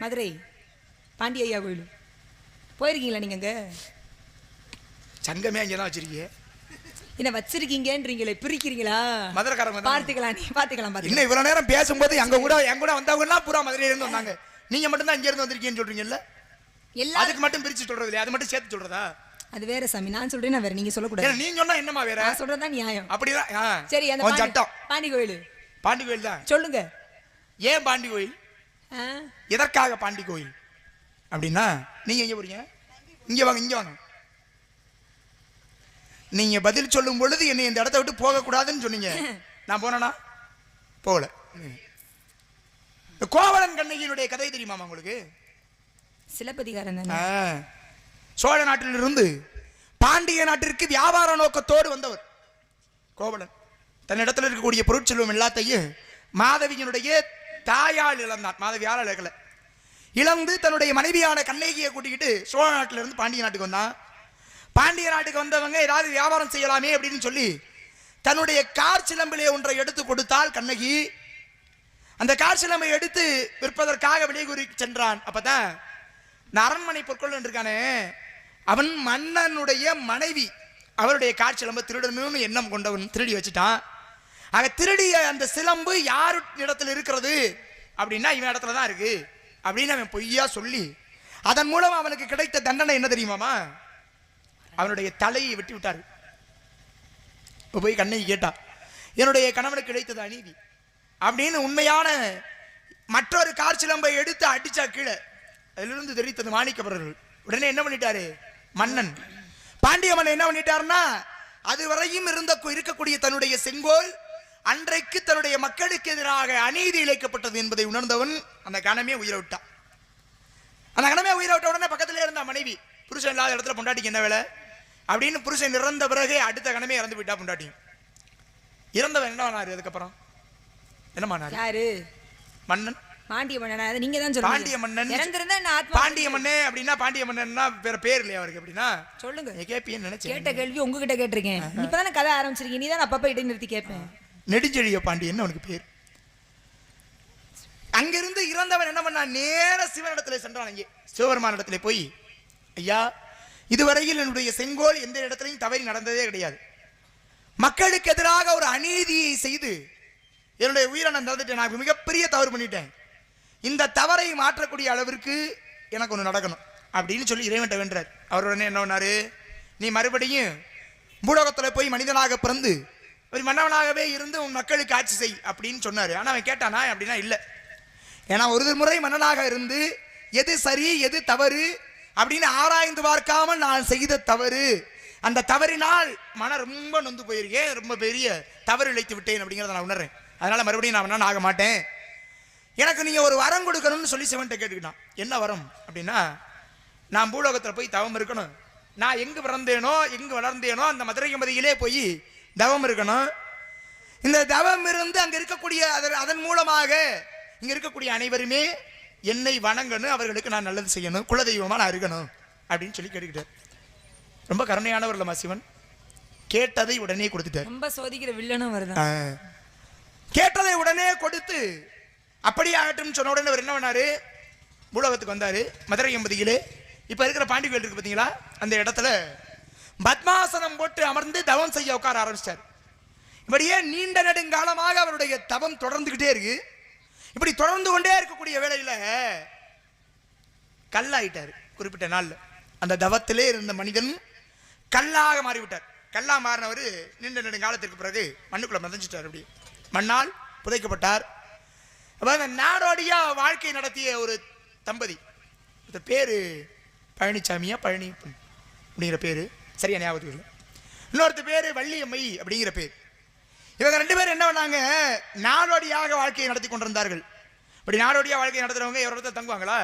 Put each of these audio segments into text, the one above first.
மதுரை. பாண்டி ஐயா கோயில். போயிருக்கீங்களா நீங்க அங்க? சங்கமே அங்கே தான் வச்சிருக்கீங்க என்ன வச்சிருக்கீங்கன்றீங்களே பிரிக்கிறீங்களா? மதுரைக்காரங்க தான். பார்த்துக்கலாம் நீ பார்த்துக்கலாம் இன்னும் இவ்வளவு நேரம் பேசும்போது எங்க கூட என் கூட வந்தவங்கலாம் பூரா மதுரையில இருந்து வந்தாங்க. நீங்க மட்டும் தான் இங்க இருந்து வந்திருக்கீங்கன்னு சொல்றீங்கல்ல? எல்லாரும் அதுக்கு மட்டும் பிரிச்சு சொல்றது இல்லையா அது மட்டும் சேர்த்து சொல்றதா? அது வேற சாமி நான் சொல்றேன் நான் வேற நீங்க சொல்லக்கூடாது. நீங்க சொன்னா என்னமா வேற? நான் சொல்றதுதான் நியாயம். அப்படிதான். சரி அந்த பாண்டி- சட்டம். பாண்டி கோயில். பாண்டி கோயில் தான் சொல்லுங்க. ஏன் பாண்டி கோயில்? எதற்காக பாண்டி கோயில்? அப்படின்னா நீங்க எங்க போறீங்க? இங்க வாங்க இங்க வாங்க. நீங்க பதில் சொல்லும் பொழுது என்னை இந்த இடத்த விட்டு போக கூடாதுன்னு சொன்னீங்க. நான் போனேனா? போகல. கோவலன் கண்ணகியினுடைய கதை தெரியுமாமா உங்களுக்கு? ஆ. சோழ நாட்டிலிருந்து பாண்டிய நாட்டிற்கு வியாபார நோக்கத்தோடு வந்தவர் கோவலன். தன்னிடத்தில் இருக்கக்கூடிய பொருட்செல்வம் எல்லாத்தையும் மாதவியினுடைய தாயால் இழந்தான் மாதவியால் இழக்கல இழந்து தன்னுடைய மனைவியான கண்ணகியை கூட்டிக்கிட்டு சோழ நாட்டிலிருந்து பாண்டிய நாட்டுக்கு வந்தான். பாண்டிய நாட்டுக்கு வந்தவங்க ஏதாவது வியாபாரம் செய்யலாமே அப்படின்னு சொல்லி தன்னுடைய கார் சிலம்பிலே ஒன்றை எடுத்து கொடுத்தால் கண்ணகி. அந்த கார் சிலம்பை எடுத்து விற்பதற்காக விலை சென்றான். அப்பதான் இந்த அரண்மனை பொற்கொள்ளன் இருக்கானே அவன் மன்னனுடைய மனைவி. அவருடைய கார் சிலம்பை திருடணும்னு எண்ணம் கொண்டவன் திருடி வச்சுட்டான். ஆக திருடிய அந்த சிலம்பு யார் இடத்துல இருக்கிறது? அப்படின்னா இவன் இடத்துல தான் இருக்கு. அப்படின்னு அவன் பொய்யா சொல்லி அதன் மூலம் அவனுக்கு கிடைத்த தண்டனை என்ன தெரியுமாமா? அவனுடைய தலையை வெட்டி விட்டார். இப்போ போய் கண்ணகி கேட்டா என்னுடைய கணவனுக்கு கிடைத்தது அநீதி. அப்படின்னு உண்மையான மற்றொரு கார் சிலம்பை எடுத்து அடிச்சா கீழே அதிலிருந்து தெரிவித்தது மாணிக்கவர்கள். உடனே என்ன பண்ணிட்டாரு? மன்னன். பாண்டிய மன்னன் என்ன பண்ணிட்டாருன்னா அதுவரையும் இருந்த இருக்கக்கூடிய தன்னுடைய செங்கோல் அன்றைக்கு தன்னுடைய மக்களுக்கு எதிராக அநீதி இழைக்கப்பட்டது என்பதை உணர்ந்தவன் அந்த கணமே உயிரை விட்டான். அந்த கணமே உயிரை விட்ட உடனே பக்கத்திலே இருந்த மனைவி புருஷன் இல்லாத இடத்துல பொண்டாட்டிக்கு என்ன வேலை? அப்படின்னு புருஷன் இறந்த பிறகு அடுத்த கணமே இறந்து விட்டா பொண்டாட்டியும் இறந்தவன் என்ன ஆனாரு அதுக்கப்புறம்? என்னமானாரு யாரு? மன்னன். பாண்டிய மன்னனா? நீங்க தான் சொல்லுங்க. பாண்டிய மன்னன். இறந்திருந்தா என்ன ஆத்மா பாண்டிய மன்னே அப்படின்னா பாண்டிய மன்னன்னா வேற பேர் இல்லையா அவருக்கு அப்படின்னா? சொல்லுங்க. நீ கேப்பியன்னு நினைச்சேன். கேட்ட கேள்வி உங்ககிட்ட கேட்டிருக்கேன். இப்பதானே கதை ஆரம்பிச்சிருக்கீங்க. நீ தான் அப்பப்ப இடைநிறுத்தி நிறுத்தி கேட்பேன். நெடுஞ்செழிய பாண்டியன் அவனுக்கு பேர். அங்கிருந்து இறந்தவன் என்ன பண்ணான்? நேர சிவனிடத்தில் சென்றான் அங்கே. சிவபெருமானிடத்துல போய் ஐயா இதுவரையில் என்னுடைய செங்கோல் எந்த இடத்துலையும் தவறி நடந்ததே கிடையாது. மக்களுக்கு எதிராக ஒரு அநீதியை செய்து என்னுடைய உயிரை நான் நடந்துட்டேன் நான் மிகப்பெரிய தவறு பண்ணிட்டேன். இந்த தவறை மாற்றக்கூடிய அளவிற்கு எனக்கு ஒன்று நடக்கணும். அப்படின்னு சொல்லி இறைவன்ட்ட வென்றார். அவர் உடனே என்ன பண்ணாரு? நீ மறுபடியும் பூலோகத்தில் போய் மனிதனாக பிறந்து ஒரு மன்னவனாகவே இருந்து உன் மக்களுக்கு ஆட்சி செய் அப்படின்னு சொன்னார். ஆனால் அவன் கேட்டானா அப்படின்னா இல்லை. ஏன்னா ஒரு முறை மன்னனாக இருந்து எது சரி எது தவறு அப்படின்னு ஆராய்ந்து பார்க்காமல் நான் செய்த தவறு. அந்த தவறினால் மன ரொம்ப நொந்து போயிருக்கேன் ரொம்ப பெரிய தவறு இழைத்து விட்டேன் அப்படிங்கிறத நான் உணர்றேன். அதனால் மறுபடியும் நான் மன்னன் ஆக மாட்டேன். எனக்கு நீங்கள் ஒரு வரம் கொடுக்கணும்னு சொல்லி சிவன்கிட்ட கேட்டுக்கிட்டான். என்ன வரம்? அப்படின்னா நான் பூலோகத்தில் போய் தவம் இருக்கணும். நான் எங்கு பிறந்தேனோ எங்கு வளர்ந்தேனோ அந்த மதுரை மதியிலே போய் தவம் இருக்கணும். இந்த தவம் இருந்து அங்க இருக்கக்கூடிய அதன் அதன் மூலமாக இங்க இருக்கக்கூடிய அனைவருமே என்னை வணங்கணும் அவர்களுக்கு நான் நல்லது செய்யணும் குலதெய்வமா நான் இருக்கணும் அப்படின்னு சொல்லி கேட்டுக்கிட்டார். ரொம்ப கருணையானவர் இல்லம்மா சிவன். கேட்டதை உடனே கொடுத்துட்டார். ரொம்ப சோதிக்கிற வில்லனும் வருதான் ஆ. கேட்டதை உடனே கொடுத்து அப்படியே ஆகட்டும் சொன்ன உடனே அவர் என்ன பண்ணாரு? பூலோகத்துக்கு வந்தாரு. மதுரை எம்பதியிலே. இப்ப இருக்கிற பாண்டி கோயில் இருக்கு பாத்தீங்களா? அந்த இடத்துல பத்மாசனம் போட்டு அமர்ந்து தவம் செய்ய உட்கார ஆரம்பிச்சார். இப்படியே நீண்ட நெடுங்காலமாக அவருடைய தவம் தொடர்ந்துக்கிட்டே இருக்கு? இப்படி தொடர்ந்து கொண்டே இருக்கக்கூடிய வேளையில கல்லாயிட்டார் குறிப்பிட்ட நாளில். அந்த தவத்திலே இருந்த மனிதன் கல்லாக மாறிவிட்டார். கல்லா மாறினவர் நீண்ட நெடுங்காலத்திற்கு பிறகு மண்ணுக்குள்ளே மிதஞ்சிட்டார் அப்படி. மண்ணால் புதைக்கப்பட்டார். அப்ப அந்த நாடோடியா வாழ்க்கை நடத்திய ஒரு தம்பதி இந்த பேரு பழனிசாமியா பழனி அப்படிங்கிற பேரு. சரியா ஞாபகத்துக்கு இல்லை இன்னொருத்த பேரு வள்ளியம்மை அப்படிங்கிற பேர். இவங்க ரெண்டு பேரும் என்ன பண்ணாங்க? நாடோடியாக வாழ்க்கையை நடத்தி கொண்டிருந்தார்கள். இப்படி நாடோடியா வாழ்க்கை நடத்துறவங்க ஒரு இடத்துல தங்குவாங்களா?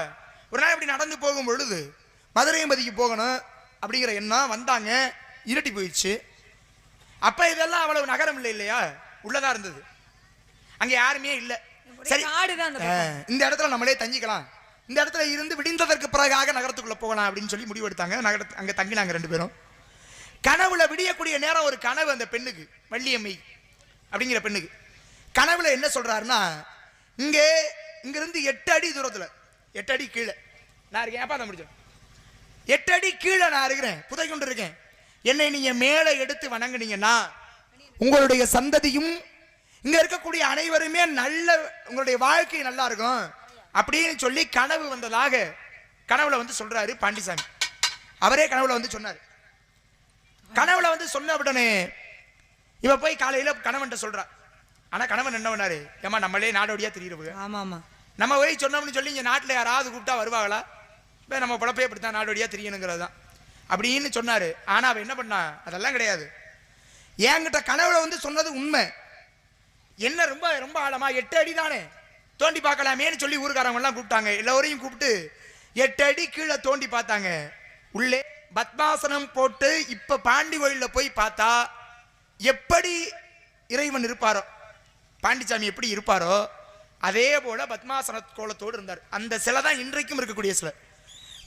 ஒரு நாள் இப்படி நடந்து போகும் பொழுது மதுரையம்பதிக்கு போகணும் அப்படிங்கிற எண்ணம் வந்தாங்க. இருட்டி போயிடுச்சு. அப்ப இதெல்லாம் அவ்வளவு நகரம் இல்லை இல்லையா? உள்ளதா இருந்தது. அங்க யாருமே இல்லை. சரி. இந்த இடத்துல நம்மளே தங்கிக்கலாம். இந்த இடத்துல இருந்து விடிந்ததற்கு பிறகாக நகரத்துக்குள்ள போகலாம் அப்படின்னு சொல்லி முடிவு எடுத்தாங்க. நகரத்து அங்க தங்கினாங்க ரெண்டு பேரும். கனவுல விடியக்கூடிய நேரம் ஒரு கனவு அந்த பெண்ணுக்கு வள்ளியம்மை அப்படிங்கிற பெண்ணுக்கு. கனவுல என்ன சொல்றாருன்னா இங்கே இங்கிருந்து எட்டு அடி தூரத்தில் எட்டு அடி கீழே. நான் இருக்கேன் ஏப்பா அதை முடிச்சோம் எட்டு அடி கீழே நான் இருக்கிறேன் புதை கொண்டு இருக்கேன். என்னை நீங்க மேலே எடுத்து வணங்குனீங்கன்னா உங்களுடைய சந்ததியும் இங்க இருக்கக்கூடிய அனைவருமே நல்ல உங்களுடைய வாழ்க்கை நல்லா இருக்கும். அப்படின்னு சொல்லி கனவு வந்ததாக கனவுல வந்து சொல்றாரு பாண்டிசாமி அவரே கனவுல வந்து சொன்னார். கனவுல வந்து சொன்ன உடனே இவ போய் காலையில கணவன்ட்ட சொல்றா. ஆனா கணவன் என்ன பண்ணாரு? ஏமா நம்மளே நாடோடியா தெரியுறது ஆமா ஆமா நம்ம போய் சொன்னோம்னு சொல்லி இங்க நாட்டுல யாராவது கூப்பிட்டா வருவாங்களா? இப்போ நம்ம பொழப்பே இப்படித்தான் நாடோடியா தெரியணுங்கிறது தான். அப்படின்னு சொன்னாரு. ஆனா அவ என்ன பண்ணா? அதெல்லாம் கிடையாது. என்கிட்ட கனவுல வந்து சொன்னது உண்மை. என்ன ரொம்ப ரொம்ப ஆழமா எட்டு அடி தானே? தோண்டி பார்க்கலாமேன்னு சொல்லி ஊருக்காரங்க எல்லாம் கூப்பிட்டாங்க. எல்லோரையும் கூப்பிட்டு எட்டு அடி கீழே தோண்டி பார்த்தாங்க. உள்ளே பத்மாசனம் போட்டு இப்ப பாண்டி கோயில்ல போய் பார்த்தா எப்படி இறைவன் இருப்பாரோ பாண்டிச்சாமி எப்படி இருப்பாரோ அதே போல பத்மாசன கோலத்தோடு இருந்தார். அந்த சிலை தான் இன்றைக்கும் இருக்கக்கூடிய சிலை.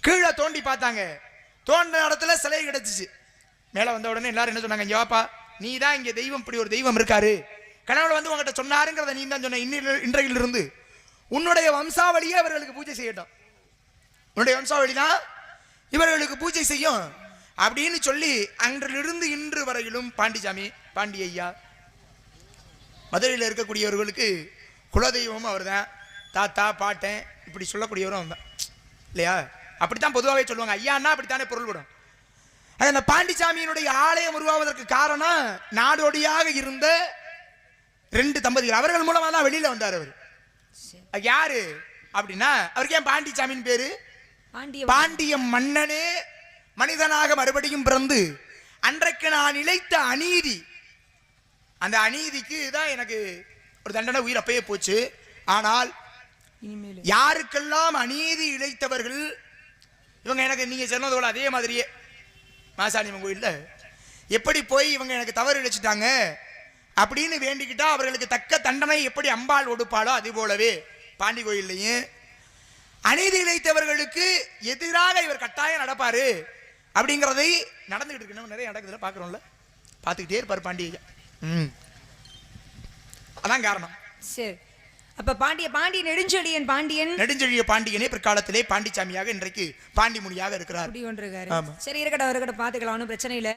கீழே தோண்டி பார்த்தாங்க. தோண்டின இடத்துல சிலை கிடைச்சிச்சு. மேலே வந்த உடனே எல்லாரும் என்ன சொன்னாங்க யோப்பா நீ தான் இங்கே தெய்வம் இப்படி ஒரு தெய்வம் இருக்காரு. கணவன் வந்து உங்ககிட்ட சொன்னாருங்கிறத நீ தான் சொன்ன இன்னில- இன்றையிலிருந்து. உன்னுடைய வம்சாவளியே அவர்களுக்கு பூஜை செய்யட்டும். உன்னுடைய வம்சாவளி தான் இவர்களுக்கு பூஜை செய்யும் அப்படின்னு சொல்லி அன்றிலிருந்து இன்று வரையிலும் பாண்டிசாமி பாண்டி ஐயா மதுரையில் இருக்கக்கூடியவர்களுக்கு குலதெய்வமும் அவர் தான் தாத்தா பாட்டன் இப்படி சொல்லக்கூடியவரும் அவன் தான் இல்லையா? அப்படித்தான் பொதுவாகவே சொல்லுவாங்க. ஐயான்னா அப்படித்தானே பொருள்படும் அது அந்த பாண்டிசாமியினுடைய ஆலயம் உருவாவதற்கு காரணம் நாடோடியாக இருந்த ரெண்டு தம்பதிகள். அவர்கள் மூலமா தான் வெளியில வந்தார் அவர். யாரு? அப்படின்னா அவருக்கு ஏன் பாண்டிசாமின்னு பேரு? பாண்டிய மன்னனே. மனிதனாக மறுபடியும் பிறந்து அன்றைக்கு நான் இழைத்த அநீதி. அந்த அநீதிக்கு தான் எனக்கு ஒரு தண்டனை உயிர் அப்பயே போச்சு. ஆனால் யாருக்கெல்லாம் அநீதி இழைத்தவர்கள் இவங்க எனக்கு நீங்க சொன்னது போல அதே மாதிரியே. மாசாணியம்மன் கோயில்ல எப்படி போய் இவங்க எனக்கு தவறு இழைச்சிட்டாங்க? அப்படின்னு வேண்டிக்கிட்டா அவர்களுக்கு தக்க தண்டனை எப்படி அம்பாள் ஒடுப்பாளோ அது போலவே பாண்டி கோயில்லையும் அநீதி இழைத்தவர்களுக்கு எதிராக இவர் கட்டாயம் நடப்பாரு. அப்படிங்கிறதை நடந்துகிட்டு இருக்கு. இன்னும் நிறைய நடக்குதுல பார்க்குறோம்ல. பார்த்துக்கிட்டே இருப்பார் பாண்டி ஐயா. ம். அதான் காரணம். சரி. அப்ப பாண்டிய பாண்டிய நெடுஞ்செழியன் பாண்டியன். நெடுஞ்செழிய பாண்டியனே பிற்காலத்திலே பாண்டிச்சாமியாக இன்றைக்கு பாண்டி முனியாக இருக்கிறார். சரி இருக்கட்டும் இருக்கட்டும் பாத்துக்கலாம் ஒன்றும் பிரச்சனை இல்லை.